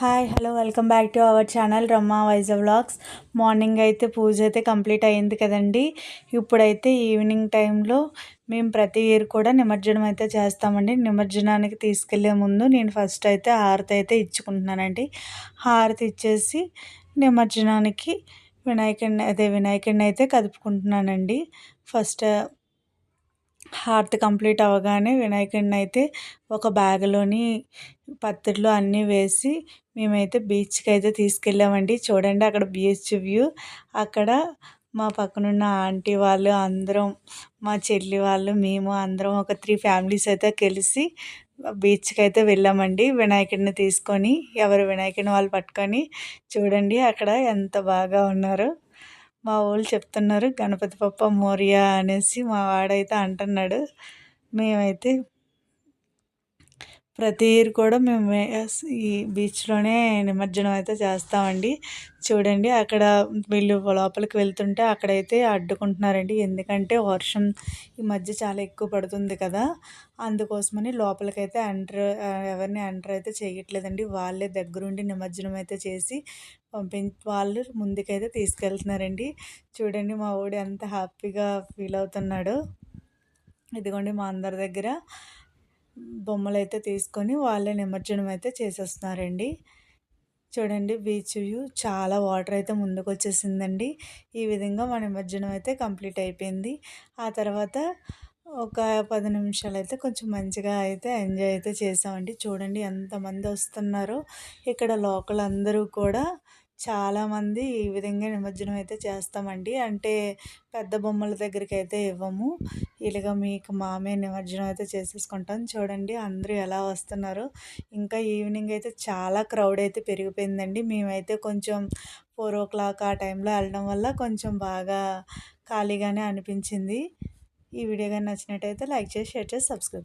Hi hello welcome back to our channel రమ్మా వైజ vlogs morning అయితే పూజ అయితే కంప్లీట్ అయ్యింది కదండి. ఇప్పుడైతే ఈవినింగ్ టైంలో మేము ప్రతి ఇయర్ కూడా నిమజ్జనం అయితే చేస్తామండి. నిమజ్జనానికి తీసుకెళ్ళే ముందు నేను ఫస్ట్ అయితే హారతి అయితే ఇచ్చుకుంటున్నానండి. హారతి ఇచ్చేసి నిమజ్జనానికి వినాయకుడిని అదే వినాయకుడిని అయితే కదుపుకుంటున్నానండి. ఫస్ట్ హారతి కంప్లీట్ అవ్వగానే వినాయకుడిని అయితే ఒక బ్యాగ్లోని పత్తిలో అన్నీ వేసి మేమైతే బీచ్కి అయితే తీసుకెళ్ళామండి. చూడండి అక్కడ బీచ్ వ్యూ. అక్కడ మా పక్కనున్న ఆంటీ వాళ్ళు అందరం మా చెల్లి వాళ్ళు మేము అందరం ఒక త్రీ ఫ్యామిలీస్ అయితే కలిసి బీచ్కి అయితే వెళ్ళామండి. వినాయకుడిని తీసుకొని ఎవరు వినాయకుడిని వాళ్ళు పట్టుకొని చూడండి అక్కడ ఎంత బాగా ఉన్నారు. మా వాళ్ళు చెప్తున్నారు గణపతి బప్పా మోరియా అనేసి మా వాడైతే అంటున్నాడు. మేమైతే ప్రతి ఇయర్ కూడా మేము ఈ బీచ్లోనే నిమజ్జనం అయితే చేస్తామండి. చూడండి అక్కడ వీళ్ళు లోపలికి వెళ్తుంటే అక్కడైతే అడ్డుకుంటున్నారండి. ఎందుకంటే వర్షం ఈ మధ్య చాలా ఎక్కువ పడుతుంది కదా. అందుకోసమని లోపలికైతే ఎంటర్ ఎవరిని ఎంటర్ అయితే చేయట్లేదండి. వాళ్ళే దగ్గరుండి నిమజ్జనం అయితే చేసి పంపి వాళ్ళు ముందుకైతే తీసుకెళ్తున్నారండి. చూడండి మా ఊడి ఎంత హ్యాపీగా ఫీల్ అవుతున్నాడు. ఇదిగోండి మా అందరి దగ్గర. బొమ్మలు అయితే తీసుకొని వాళ్ళే నిమజ్జనం అయితే చేసేస్తున్నారండి. చూడండి బీచ్ వ్యూ చాలా వాటర్ అయితే ముందుకు వచ్చేసిందండి ఈ విధంగా మా నిమజ్జనం అయితే కంప్లీట్ అయిపోయింది. ఆ తర్వాత ఒక పది నిమిషాలు అయితే కొంచెం మంచిగా అయితే ఎంజాయ్ అయితే చేసామండి. చూడండి ఎంతమంది వస్తున్నారో. ఇక్కడ లోకల్ అందరూ కూడా చాలామంది ఈ విధంగా నిమజ్జనం అయితే చేస్తామండి. అంటే పెద్ద బొమ్మల దగ్గరికి అయితే ఇవ్వము. ఇలాగ మీకు మామే నిమజ్జనం అయితే చేసేసుకుంటాం. చూడండి అందరూ ఎలా వస్తున్నారు. ఇంకా ఈవినింగ్ అయితే చాలా క్రౌడ్ అయితే పెరిగిపోయిందండి. మేమైతే కొంచెం ఫోర్ ఓ క్లాక్ ఆ టైంలో వెళ్ళడం వల్ల కొంచెం బాగా ఖాళీగానే అనిపించింది. ఈ వీడియో కానీ నచ్చినట్టయితే లైక్ చేసి షేర్ చేసి సబ్స్క్రైబ్